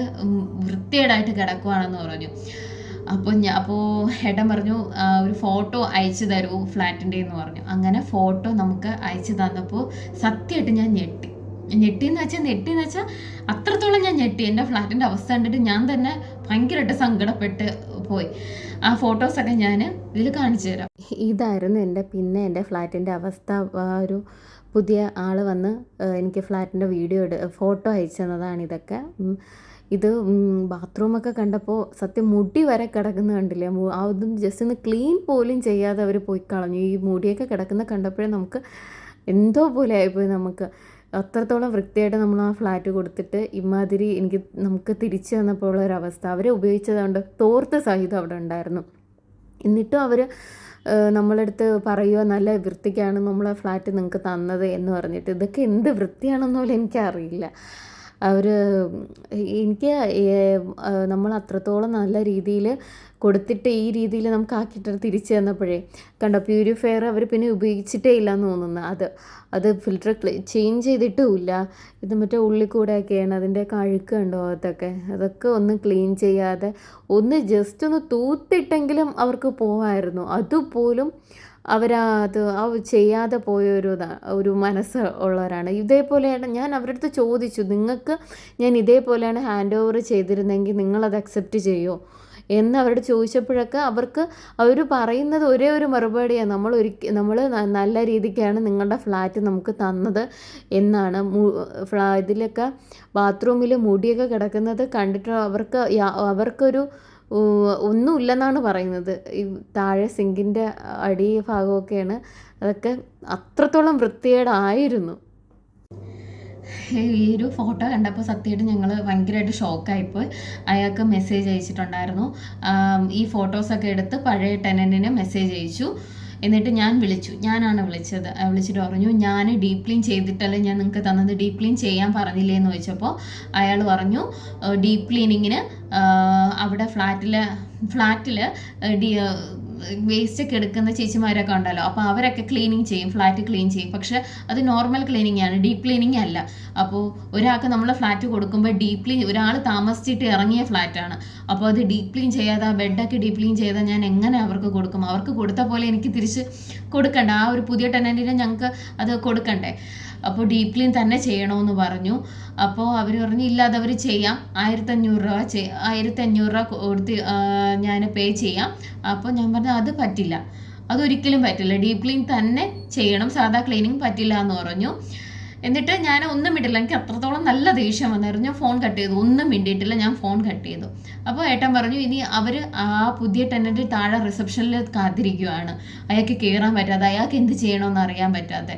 Speaker 1: വൃത്തികേടായിട്ട് കിടക്കുവാണെന്ന് പറഞ്ഞു. അപ്പോൾ ഞാൻ അപ്പോൾ ഏട്ടൻ പറഞ്ഞു ഒരു ഫോട്ടോ അയച്ചു തരൂ ഫ്ലാറ്റിന്റെ എന്ന് പറഞ്ഞു. അങ്ങനെ ഫോട്ടോ നമുക്ക് അയച്ചു തന്നപ്പോൾ സത്യമായിട്ട് ഞാൻ ഞെട്ടി. ഞെട്ടി എന്ന് വെച്ചാൽ ഞെട്ടി എന്ന് വെച്ചാൽ അത്രത്തോളം ഞാൻ ഞെട്ടി. എന്റെ ഫ്ലാറ്റിന്റെ അവസ്ഥ കണ്ടിട്ട് ഞാൻ തന്നെ ഭയങ്കരമായിട്ട് സങ്കടപ്പെട്ട് പോയി. ആ ഫോട്ടോസൊക്കെ ഞാൻ ഇതിൽ കാണിച്ചു തരാം. ഇതായിരുന്നു എന്റെ പിന്നെ എന്റെ ഫ്ലാറ്റിന്റെ അവസ്ഥ. ഒരു പുതിയ ആൾ വന്ന് എനിക്ക് ഫ്ലാറ്റിന്റെ വീഡിയോ എടു ഫോട്ടോ അയച്ചു തന്നതാണ് ഇതൊക്കെ. ഇത് ബാത്റൂമൊക്കെ കണ്ടപ്പോൾ സത്യം മുടി വരെ കിടക്കുന്ന കണ്ടില്ലേ? ഒന്നും ജസ്റ്റ് ഒന്ന് ക്ലീൻ പോലും ചെയ്യാതെ അവർ പോയി കളഞ്ഞു. ഈ മുടിയൊക്കെ കിടക്കുന്ന കണ്ടപ്പോഴേ നമുക്ക് എന്തോ പോലെ ആയിപ്പോയി നമുക്ക്. അത്രത്തോളം വൃത്തിയായിട്ട് നമ്മൾ ആ ഫ്ലാറ്റ് കൊടുത്തിട്ട് ഇമാതിരി എനിക്ക് നമുക്ക് തിരിച്ചു തന്നപ്പോൾ ഉള്ള ഒരു അവസ്ഥ. അവർ ഉപയോഗിച്ചതുകൊണ്ട് തോർത്ത സഹിതം അവിടെ ഉണ്ടായിരുന്നു. എന്നിട്ടും അവർ നമ്മളടുത്ത് പറയുക നല്ല വൃത്തിക്കാണ് നമ്മളെ ഫ്ലാറ്റ് നിങ്ങൾക്ക് തന്നത് എന്ന് പറഞ്ഞിട്ട്. ഇതൊക്കെ എന്ത് വൃത്തിയാണെന്ന് എനിക്കറിയില്ല. അവർ എനിക്ക് നമ്മൾ അത്രത്തോളം നല്ല രീതിയിൽ കൊടുത്തിട്ട് ഈ രീതിയിൽ നമുക്ക് ആക്കിയിട്ട് തിരിച്ച് തന്നപ്പോഴേ കണ്ടോ പ്യൂരിഫയർ അവർ പിന്നെ ഉപയോഗിച്ചിട്ടേ ഇല്ല എന്ന് തോന്നുന്നു. അത് അത് ഫിൽറ്റർ ചേഞ്ച് ചെയ്തിട്ടുമില്ല ഇത് മറ്റേ ഉള്ളിൽ കൂടെയൊക്കെയാണ് അതിന്റെ കഴുക്ക് ഉണ്ടോ അതൊക്കെ അതൊക്കെ ഒന്ന് ക്ലീൻ ചെയ്യാതെ ഒന്ന് ജസ്റ്റ് ഒന്ന് തൂത്തിട്ടെങ്കിലും അവർക്ക് പോവായിരുന്നു. അതുപോലും അവരത് അത് ചെയ്യാതെ പോയ ഒരു ഒരു മനസ്സ് ഉള്ളവരാണ്. ഇതേപോലെയാണ് ഞാൻ അവരുടെ അടുത്ത് ചോദിച്ചു നിങ്ങൾക്ക് ഞാൻ ഇതേപോലെയാണ് ഹാൻഡ് ഓവർ ചെയ്തിരുന്നെങ്കിൽ നിങ്ങളത് അക്സെപ്റ്റ് ചെയ്യുമോ എന്ന് അവരോട് ചോദിച്ചപ്പോഴൊക്കെ അവർക്ക് അവർ പറയുന്നത് ഒരേ ഒരു മറുപടിയാണ്. നമ്മൾ ഒരിക്ക നമ്മൾ നല്ല രീതിക്കാണ് നിങ്ങളുടെ ഫ്ലാറ്റ് നമുക്ക് തന്നത് എന്നാണ്. ഇതിലൊക്കെ ബാത്റൂമിൽ മുടിയൊക്കെ കിടക്കുന്നത് കണ്ടിട്ട് അവർക്ക് അവർക്കൊരു ഒന്നുമില്ലെന്നാണ് പറയുന്നത്. ഈ താഴെ സിങ്കിന്റെ അടി ഭാഗമൊക്കെയാണ്. അതൊക്കെ അത്രത്തോളം വൃത്തികേടായിരുന്നു. ഈ ഒരു ഫോട്ടോ കണ്ടപ്പോൾ സത്യമായിട്ട് ഞങ്ങൾ ഭയങ്കരമായിട്ട് ഷോക്കായിപ്പോയി. അയാൾക്ക് മെസ്സേജ് അയച്ചിട്ടുണ്ടായിരുന്നു. ഈ ഫോട്ടോസൊക്കെ എടുത്ത് പഴയ ടെനന്റിന് മെസ്സേജ് അയച്ചു. എന്നിട്ട് ഞാൻ വിളിച്ചു. ഞാനാണ് വിളിച്ചത് വിളിച്ചിട്ട് പറഞ്ഞു ഞാൻ ഡീപ് ക്ലീൻ ചെയ്തിട്ടല്ല ഞാൻ നിങ്ങൾക്ക് തന്നത്? ഡീപ് ക്ലീൻ ചെയ്യാൻ പറഞ്ഞില്ലേ എന്ന് ചോദിച്ചപ്പോൾ അയാൾ പറഞ്ഞു ഡീപ് ക്ലീനിങ്ങിന് അവിടെ ഫ്ലാറ്റിൽ ഫ്ലാറ്റിൽ വേസ്റ്റ് ഒക്കെ എടുക്കുന്ന ചേച്ചിമാരൊക്കെ ഉണ്ടല്ലോ. അപ്പോൾ അവരൊക്കെ ക്ലീനിങ് ചെയ്യും ഫ്ലാറ്റ് ക്ലീൻ ചെയ്യും. പക്ഷെ അത് നോർമൽ ക്ലീനിങ് ആണ് ഡീപ്പ് ക്ലീനിങ് അല്ല. അപ്പോൾ ഒരാൾക്ക് നമ്മൾ ഫ്ലാറ്റ് കൊടുക്കുമ്പോൾ ഡീപ്പ് ക്ലീൻ ഒരാൾ താമസിച്ചിട്ട് ഇറങ്ങിയ ഫ്ലാറ്റാണ് അപ്പോൾ അത് ഡീപ്പ് ക്ലീൻ ചെയ്യാതെ ആ ബെഡൊക്കെ ഡീപ്പ് ക്ലീൻ ചെയ്താൽ ഞാൻ എങ്ങനെ അവർക്ക് കൊടുക്കും? അവർക്ക് കൊടുത്ത പോലെ എനിക്ക് തിരിച്ച് കൊടുക്കണ്ട. ആ ഒരു പുതിയ ടെനന്റിനെ ഞങ്ങൾക്ക് അത് കൊടുക്കണ്ടേ. അപ്പോൾ ഡീപ്പ് ക്ലീൻ തന്നെ ചെയ്യണമെന്ന് പറഞ്ഞു. അപ്പോൾ അവർ പറഞ്ഞു ഇല്ലാതെ അവർ ചെയ്യാം. ആയിരത്തഞ്ഞൂറ് രൂപ ആയിരത്തഞ്ഞൂറ് രൂപ കൊടുത്ത് ഞാൻ പേ ചെയ്യാം. അപ്പോൾ ഞാൻ പറഞ്ഞു അത് പറ്റില്ല. അതൊരിക്കലും പറ്റില്ല. ഡീപ് ക്ലീൻ തന്നെ ചെയ്യണം. സാധാ ക്ലീനിങ് പറ്റില്ല എന്ന് പറഞ്ഞു. എന്നിട്ട് ഞാൻ ഒന്നും മിണ്ടില്ല എനിക്ക് അത്രത്തോളം നല്ല ദേഷ്യം വന്നായിരുന്നു. ഞാൻ ഫോൺ കട്ട് ചെയ്തു. ഒന്നും മിണ്ടിയിട്ടില്ല. ഞാൻ ഫോൺ കട്ട് ചെയ്തു. അപ്പോൾ ഏട്ടൻ പറഞ്ഞു ഇനി അവർ ആ പുതിയ ടെനന്റ് താഴെ റിസപ്ഷനിൽ കാത്തിരിക്കുകയാണ് അയാൾക്ക് കയറാൻ പറ്റാതെ അയാൾക്ക് എന്ത് ചെയ്യണമെന്ന് അറിയാൻ പറ്റാതെ.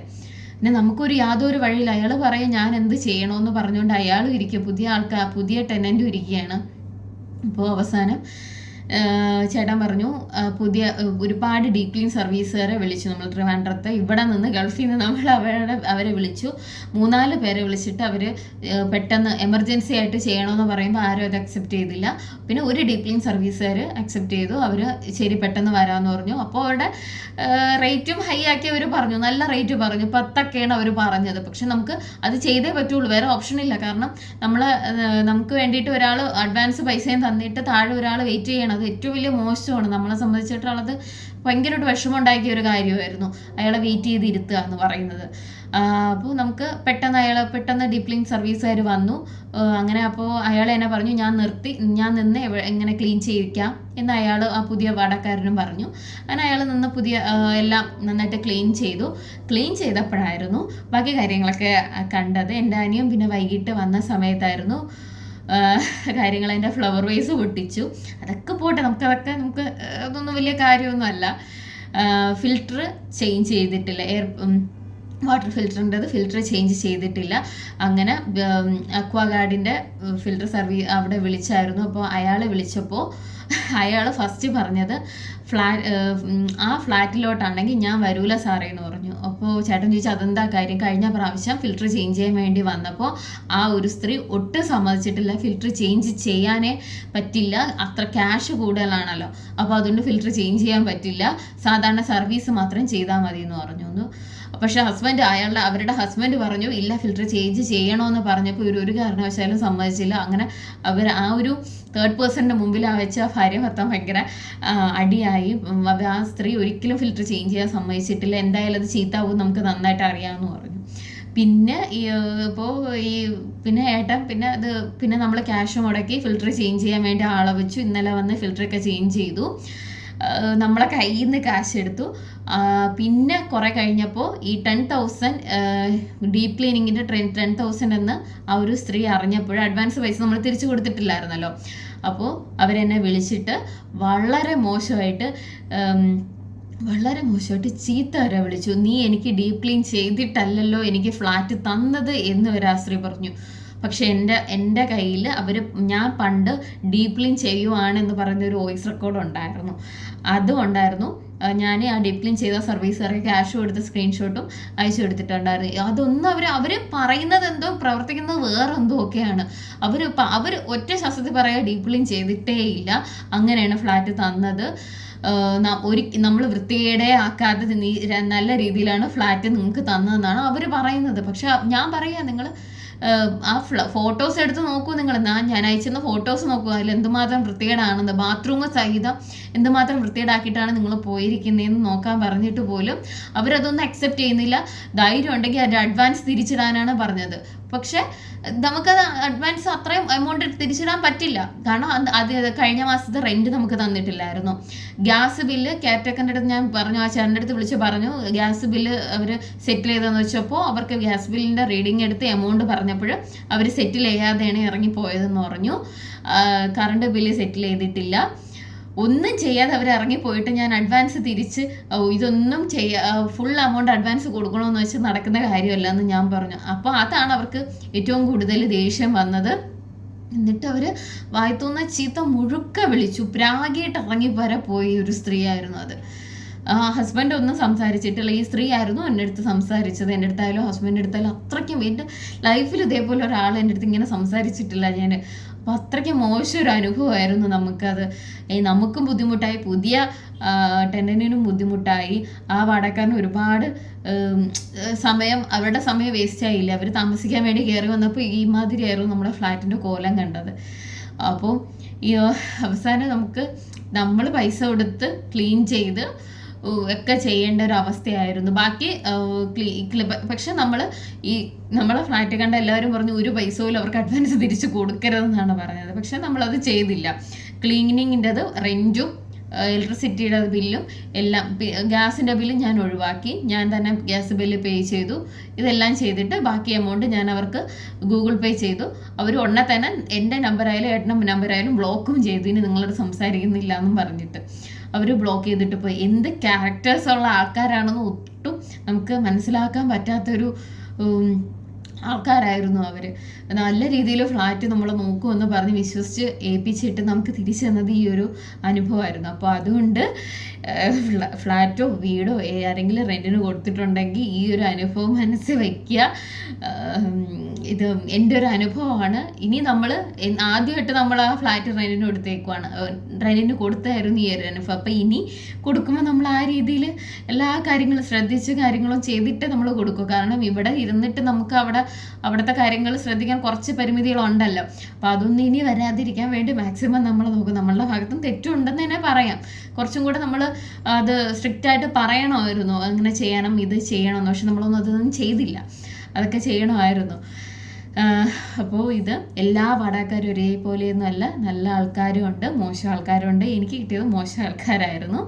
Speaker 1: പിന്നെ നമുക്കൊരു യാതൊരു വഴിയിൽ അയാൾ പറയും ഞാൻ എന്ത് ചെയ്യണമെന്ന് പറഞ്ഞുകൊണ്ട് അയാളും ഇരിക്കുക പുതിയ ആൾക്കാർ പുതിയ ടെനന്റും ഇരിക്കുകയാണ്. അപ്പോൾ അവസാനം ചേട്ടൻ പറഞ്ഞു പുതിയ ഒരുപാട് ഡീപ് ക്ലീൻ സർവീസുകാരെ വിളിച്ചു നമ്മൾ ട്രിവാൻഡ്രത്ത്. ഇവിടെ നിന്ന് ഗൾഫിൽ നിന്ന് നമ്മൾ അവരുടെ അവരെ വിളിച്ചു. മൂന്നാൽ പേരെ വിളിച്ചിട്ട് അവർ പെട്ടെന്ന് എമർജൻസി ആയിട്ട് ചെയ്യണമെന്ന് പറയുമ്പോൾ ആരും അത് അക്സെപ്റ്റ് ചെയ്തില്ല. പിന്നെ ഒരു ഡീപ് ക്ലീൻ സർവീസുകാർ അക്സെപ്റ്റ് ചെയ്തു. അവർ ശരി പെട്ടെന്ന് വരാമെന്ന് പറഞ്ഞു. അപ്പോൾ അവരുടെ റേറ്റും ഹൈ ആക്കി അവർ പറഞ്ഞു. നല്ല റേറ്റ് പറഞ്ഞു. പത്തൊക്കെയാണ് അവർ പറഞ്ഞത്. പക്ഷെ നമുക്ക് അത് ചെയ്തേ പറ്റുള്ളൂ. വേറെ ഓപ്ഷൻ ഇല്ല. കാരണം നമ്മൾ നമുക്ക് വേണ്ടിയിട്ട് ഒരാൾ അഡ്വാൻസ് പൈസയും തന്നിട്ട് താഴെ ഒരാൾ വെയിറ്റ് ചെയ്യണം. അത് ഏറ്റവും വലിയ മോശമാണ്. നമ്മളെ സംബന്ധിച്ചിട്ടുള്ളത് ഭയങ്കരമായിട്ട് വിഷമം ഉണ്ടാക്കിയ ഒരു കാര്യമായിരുന്നു. അയാളെ വെയിറ്റ് ചെയ്ത് ഇരുത്തുക എന്ന് പറയുന്നത്. അപ്പോൾ നമുക്ക് പെട്ടെന്ന് അയാൾ പെട്ടെന്ന് ഡീപ്ലിങ് സർവീസുകാർ വന്നു. അങ്ങനെ അപ്പോൾ അയാൾ എന്നെ പറഞ്ഞു ഞാൻ നിർത്തി ഞാൻ നിന്ന് എങ്ങനെ ക്ലീൻ ചെയ്യിക്കാം എന്ന് അയാൾ ആ പുതിയ വടക്കാരനും പറഞ്ഞു. അങ്ങനെ അയാൾ നിന്ന് പുതിയ എല്ലാം നന്നായിട്ട് ക്ലീൻ ചെയ്തു. ക്ലീൻ ചെയ്തപ്പോഴായിരുന്നു ബാക്കി കാര്യങ്ങളൊക്കെ കണ്ടത്. എന്റെ അനിയും പിന്നെ വൈകിട്ട് വന്ന സമയത്തായിരുന്നു. കാര്യങ്ങൾ അതിന്റെ ഫ്ലവർ വേസ് പൊട്ടിച്ചു. അതൊക്കെ പോട്ടെ നമുക്ക് അതൊക്കെ നമുക്ക് അതൊന്നും വലിയ കാര്യമൊന്നുമല്ല ഫിൽറ്റർ ചേഞ്ച് ചെയ്തിട്ടില്ല. എയർ വാട്ടർ ഫിൽറ്ററിന്റെത് ഫിൽറ്റർ ചേഞ്ച് ചെയ്തിട്ടില്ല. അങ്ങനെ അക്വാഗാർഡിന്റെ ഫിൽറ്റർ സർവീസ് അവിടെ വിളിച്ചായിരുന്നു. അപ്പോൾ അയാൾ വിളിച്ചപ്പോൾ അയാൾ ഫസ്റ്റ് പറഞ്ഞത് ഫ്ലാറ്റ് ആ ഫ്ലാറ്റിലോട്ടാണെങ്കിൽ ഞാൻ വരൂല സാറേ എന്ന് പറഞ്ഞു. അപ്പോൾ ചേട്ടൻ ചോദിച്ചു അതെന്താ കാര്യം? കഴിഞ്ഞ പ്രാവശ്യം ഫിൽറ്റർ ചേഞ്ച് ചെയ്യാൻ വേണ്ടി വന്നപ്പോൾ ആ ഒരു സ്ത്രീ ഒട്ടും സമ്മതിച്ചിട്ടില്ല. ഫിൽറ്റർ ചേഞ്ച് ചെയ്യാനേ പറ്റില്ല. അത്ര ക്യാഷ് കൂടുതലാണല്ലോ. അപ്പോൾ അതുകൊണ്ട് ഫിൽറ്റർ ചേഞ്ച് ചെയ്യാൻ പറ്റില്ല. സാധാരണ സർവീസ് മാത്രം ചെയ്താൽ മതി എന്ന് പറഞ്ഞു. പക്ഷെ ഹസ്ബൻഡ് അയാളുടെ അവരുടെ ഹസ്ബൻഡ് പറഞ്ഞു ഇല്ല ഫിൽറ്റർ ചേഞ്ച് ചെയ്യണമെന്ന് പറഞ്ഞപ്പോൾ ഇവർ ഒരു കാരണവശാലും സമ്മതിച്ചില്ല. അങ്ങനെ അവർ ആ ഒരു തേർഡ് പേഴ്സണിന്റെ മുമ്പിൽ ആ വെച്ച ഭാര്യ ഭർത്താവ് ഭയങ്കര അടിയായി. ആ സ്ത്രീ ഒരിക്കലും ഫിൽറ്റർ ചേഞ്ച് ചെയ്യാൻ സമ്മതിച്ചിട്ടില്ല. എന്തായാലും അത് ചീത്താവും നമുക്ക് നന്നായിട്ട് അറിയാമെന്ന് പറഞ്ഞു. പിന്നെ ഇപ്പോൾ ഈ പിന്നെ ഏട്ടൻ പിന്നെ അത് പിന്നെ നമ്മൾ ക്യാഷ് മുടക്കി ഫിൽറ്റർ ചേഞ്ച് ചെയ്യാൻ വേണ്ടി ആളെ വെച്ചു. ഇന്നലെ വന്ന് ഫിൽറ്ററൊക്കെ ചേഞ്ച് ചെയ്തു. നമ്മളെ കയ്യിൽ നിന്ന് കാശ് എടുത്തു പിന്നെ കുറെ കഴിഞ്ഞപ്പോൾ ഈ ടെൻ തൗസൻഡ് ഡീപ് ക്ലീനിങ്ങിന്റെ ടെൻ ടെൻ തൗസൻഡ് എന്ന് ആ ഒരു സ്ത്രീ അറിഞ്ഞപ്പോൾ അഡ്വാൻസ് പൈസ നമ്മൾ തിരിച്ചു കൊടുത്തിട്ടില്ലായിരുന്നല്ലോ. അപ്പോൾ അവരെന്നെ വിളിച്ചിട്ട് വളരെ മോശമായിട്ട് വളരെ മോശമായിട്ട് ചീത്ത വരെ വിളിച്ചു. നീ എനിക്ക് ഡീപ് ക്ലീൻ ചെയ്തിട്ടല്ലല്ലോ എനിക്ക് ഫ്ലാറ്റ് തന്നത് എന്ന് വരെ ആ സ്ത്രീ പറഞ്ഞു. പക്ഷെ എന്റെ എന്റെ കയ്യിൽ അവർ ഞാൻ പണ്ട് ഡീപ് ക്ലീൻ ചെയ്യുവാണെന്ന് പറഞ്ഞൊരു വോയിസ് റെക്കോർഡ് ഉണ്ടായിരുന്നു. അതും ഉണ്ടായിരുന്നു ഞാൻ ആ ഡീപ് ക്ലീൻ ചെയ്ത സർവീസുകാർക്ക് ക്യാഷ് കൊടുത്ത സ്ക്രീൻഷോട്ടും അയച്ചു കൊടുത്തിട്ടുണ്ടായിരുന്നു. അതൊന്നും അവർ അവർ പറയുന്നത് എന്തോ പ്രവർത്തിക്കുന്നത് വേറെന്തോ ഒക്കെയാണ്. അവർ അവർ ഒറ്റ ശാസ്ത്രത്തിൽ പറയാ ഡീപ് ക്ലീൻ ചെയ്തിട്ടേ ഇല്ല. അങ്ങനെയാണ് ഫ്ലാറ്റ് തന്നത്. ഒരു നമ്മൾ വൃത്തികേടെ ആക്കാതെ നല്ല രീതിയിലാണ് ഫ്ലാറ്റ് നിങ്ങൾക്ക് തന്നതെന്നാണ് അവർ പറയുന്നത്. പക്ഷെ ഞാൻ പറയാ നിങ്ങൾ ആ ഫോട്ടോസ് എടുത്ത് നോക്കൂ നിങ്ങൾ. ഞാൻ ഞാൻ അയച്ചിരുന്ന ഫോട്ടോസ് നോക്കൂ. അതിൽ എന്തുമാത്രം വൃത്തികേടാണെന്ന് ബാത്റൂം സഹിതം എന്തുമാത്രം വൃത്തികേടാക്കിയിട്ടാണ് നിങ്ങൾ പോയിരിക്കുന്നതെന്ന് നോക്കാൻ പറഞ്ഞിട്ട് പോലും അവരതൊന്നും അക്സെപ്റ്റ് ചെയ്യുന്നില്ല. ധൈര്യം ഉണ്ടെങ്കിൽ അതിന്റെ അഡ്വാൻസ് തിരിച്ചിടാനാണ് പറഞ്ഞത്. പക്ഷെ നമുക്കത് അഡ്വാൻസ് അത്രയും എമൗണ്ട് തിരിച്ചിടാൻ പറ്റില്ല. കാരണം അത് കഴിഞ്ഞ മാസത്തെ റെന്റ് നമുക്ക് തന്നിട്ടില്ലായിരുന്നു. ഗ്യാസ് ബില്ല് കെയർടേക്കറിന്റെ അടുത്ത് ഞാൻ പറഞ്ഞു ആ ചേട്ടന്റെ അടുത്ത് വിളിച്ച് പറഞ്ഞു ഗ്യാസ് ബില്ല് അവർ സെറ്റിൽ ചെയ്തെന്ന് വെച്ചപ്പോൾ അവർക്ക് ഗ്യാസ് ബില്ലിന്റെ റീഡിംഗ് എടുത്ത് എമൗണ്ട് പറഞ്ഞപ്പോൾ അവർ സെറ്റിൽ ചെയ്യാതെയാണ് ഇറങ്ങിപ്പോയതെന്ന് പറഞ്ഞു. കറണ്ട് ബില്ല് സെറ്റിൽ ചെയ്തിട്ടില്ല. ഒന്നും ചെയ്യാതെ അവർ ഇറങ്ങിപ്പോയിട്ട് ഞാൻ അഡ്വാൻസ് തിരിച്ച് ഇതൊന്നും ചെയ്യാ ഫുൾ എമൗണ്ട് അഡ്വാൻസ് കൊടുക്കണമെന്ന് വെച്ച് നടക്കുന്ന കാര്യമല്ല എന്ന് ഞാൻ പറഞ്ഞു. അപ്പോൾ അതാണ് അവർക്ക് ഏറ്റവും കൂടുതൽ ദേഷ്യം വന്നത്. എന്നിട്ട് അവർ വായത്തുനിന്ന് ചീത്ത മുഴുക്ക വിളിച്ചു. പ്രാഗിയിട്ട് ഇറങ്ങി വരെ പോയി ഒരു സ്ത്രീയായിരുന്നു അത്. ഹസ്ബൻഡ് ഒന്നും സംസാരിച്ചിട്ടില്ല. ഈ സ്ത്രീ ആയിരുന്നു എന്റെ അടുത്ത് സംസാരിച്ചത്. എന്റെ അടുത്തായാലും ഹസ്ബൻഡിന്റെ അടുത്തായാലും അത്രയ്ക്കും എന്റെ ലൈഫിൽ ഇതേപോലെ ഒരാൾ എന്റെ അടുത്ത് ഇങ്ങനെ സംസാരിച്ചിട്ടില്ല ഞാൻ അപ്പം അത്രയ്ക്ക് മോശം ഒരു അനുഭവമായിരുന്നു നമുക്കത്. നമുക്കും ബുദ്ധിമുട്ടായി. പുതിയ ടെൻഡനിനും ബുദ്ധിമുട്ടായി. ആ വടക്കാരന് ഒരുപാട് സമയം അവരുടെ സമയം വേസ്റ്റ് ആയില്ല? അവർ താമസിക്കാൻ വേണ്ടി കയറി വന്നപ്പോൾ ഈ മാതിരിയായിരുന്നു നമ്മുടെ ഫ്ലാറ്റിന്റെ കോലം കണ്ടത്. അപ്പോൾ ഈ അവസാനം നമുക്ക് നമ്മൾ പൈസ കൊടുത്ത് ക്ലീൻ ചെയ്ത് ഒക്കെ ചെയ്യേണ്ട ഒരു അവസ്ഥയായിരുന്നു. ബാക്കി പക്ഷെ നമ്മൾ ഈ നമ്മളെ ഫ്ലാറ്റ് കണ്ട എല്ലാവരും പറഞ്ഞു ഒരു പൈസ പോലും അവർക്ക് അഡ്വാൻസ് തിരിച്ച് കൊടുക്കരുതെന്നാണ് പറഞ്ഞത്. പക്ഷെ നമ്മളത് ചെയ്തില്ല. ക്ലീനിങ്ങിന്റെത് റെന്റും ഇലക്ട്രിസിറ്റിയുടെ ബില്ലും എല്ലാം ഗ്യാസിന്റെ ബില്ലും ഞാൻ ഒഴിവാക്കി. ഞാൻ തന്നെ ഗ്യാസ് ബില്ല് പേ ചെയ്തു. ഇതെല്ലാം ചെയ്തിട്ട് ബാക്കി എമൗണ്ട് ഞാൻ അവർക്ക് ഗൂഗിൾ പേ ചെയ്തു. അവർ ഉടനെ തന്നെ എന്റെ നമ്പറായാലും ഏട്ടന്റെ നമ്പറായാലും ബ്ലോക്കും ചെയ്തു. ഇനി നിങ്ങളോട് സംസാരിക്കുന്നില്ല എന്നും പറഞ്ഞിട്ട്. അവർ ബ്ലോക്ക് ചെയ്തിട്ട് പോയി. എന്ത് ക്യാരക്ടേഴ്സ് ഉള്ള ആൾക്കാരാണെന്ന് ഒട്ടും നമുക്ക് മനസ്സിലാക്കാൻ പറ്റാത്തൊരു ആൾക്കാരായിരുന്നു അവർ നല്ല രീതിയിൽ ഫ്ലാറ്റ് നമ്മൾ നോക്കുമെന്ന് പറഞ്ഞ് വിശ്വസിച്ച് ഏൽപ്പിച്ചിട്ട് നമുക്ക് തിരിച്ചു തന്നത് ഈ ഒരു അനുഭവമായിരുന്നു. അപ്പോൾ അതുകൊണ്ട് ഫ്ലാറ്റോ വീടോ ആരെങ്കിലും റെന്റിന് കൊടുത്തിട്ടുണ്ടെങ്കിൽ ഈ ഒരു അനുഭവം മനസ്സിൽ വയ്ക്കുക ഇത് എന്റെ ഒരു അനുഭവമാണ്. ഇനി നമ്മൾ ആദ്യമായിട്ട് നമ്മൾ ആ ഫ്ലാറ്റ് റെന്റിന് കൊടുത്തേക്കുവാണ്. റെന്റിന് കൊടുത്തായിരുന്നു ഈ ഒരു അനുഭവം. അപ്പോൾ ഇനി കൊടുക്കുമ്പോൾ നമ്മൾ ആ രീതിയിൽ എല്ലാ കാര്യങ്ങളും ശ്രദ്ധിച്ച് കാര്യങ്ങളും ചെയ്തിട്ട് നമ്മൾ കൊടുക്കും. കാരണം ഇവിടെ ഇരുന്നിട്ട് നമുക്ക് അവിടെ അവിടുത്തെ കാര്യങ്ങൾ ശ്രദ്ധിക്കാൻ കുറച്ച് പരിമിതികളുണ്ടല്ലോ. അപ്പോൾ അതൊന്നും ഇനി വരാതിരിക്കാൻ വേണ്ടി മാക്സിമം നമ്മൾ നോക്കും. നമ്മളുടെ ഭാഗത്തും തെറ്റുണ്ടെന്ന് തന്നെ പറയാം. കുറച്ചും കൂടെ നമ്മൾ അത് സ്ട്രിക്റ്റ് ആയിട്ട് പറയണമായിരുന്നു. അങ്ങനെ ചെയ്യണം ഇത് ചെയ്യണമെന്ന്. പക്ഷെ നമ്മളൊന്നും അതൊന്നും ചെയ്തില്ല. അതൊക്കെ ചെയ്യണമായിരുന്നു. അപ്പോൾ ഇത് എല്ലാ വാടകക്കാരും ഒരേപോലെയൊന്നും അല്ല. നല്ല ആൾക്കാരും ഉണ്ട് മോശം ആൾക്കാരും ഉണ്ട്. എനിക്ക് കിട്ടിയത് മോശം ആൾക്കാരായിരുന്നു.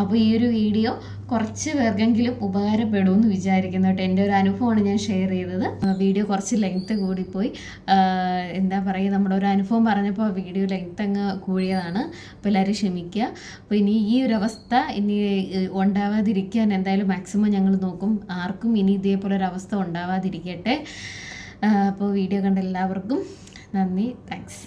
Speaker 1: അപ്പോൾ ഈ ഒരു വീഡിയോ കുറച്ച് പേർക്കെങ്കിലും ഉപകാരപ്പെടുമെന്ന് വിചാരിക്കുന്നു കേട്ടോ. എന്റെ ഒരു അനുഭവമാണ് ഞാൻ ഷെയർ ചെയ്തത്. വീഡിയോ കുറച്ച് ലെങ്ത്ത് കൂടിപ്പോയി. എന്താ പറയുക നമ്മുടെ ഒരു അനുഭവം പറഞ്ഞപ്പോൾ വീഡിയോ ലെങ്ത്ത് അങ്ങ് കൂടിയതാണ്. അപ്പോൾ എല്ലാവരും ക്ഷമിക്കുക. അപ്പോൾ ഇനി ഈ ഒരു അവസ്ഥ ഇനി ഉണ്ടാവാതിരിക്കാൻ എന്തായാലും മാക്സിമം ഞങ്ങൾ നോക്കും. ആർക്കും ഇനി ഇതേപോലെ ഒരു അവസ്ഥ ഉണ്ടാവാതിരിക്കട്ടെ. അപ്പോൾ വീഡിയോ കണ്ട എല്ലാവർക്കും നന്ദി. താങ്ക്സ്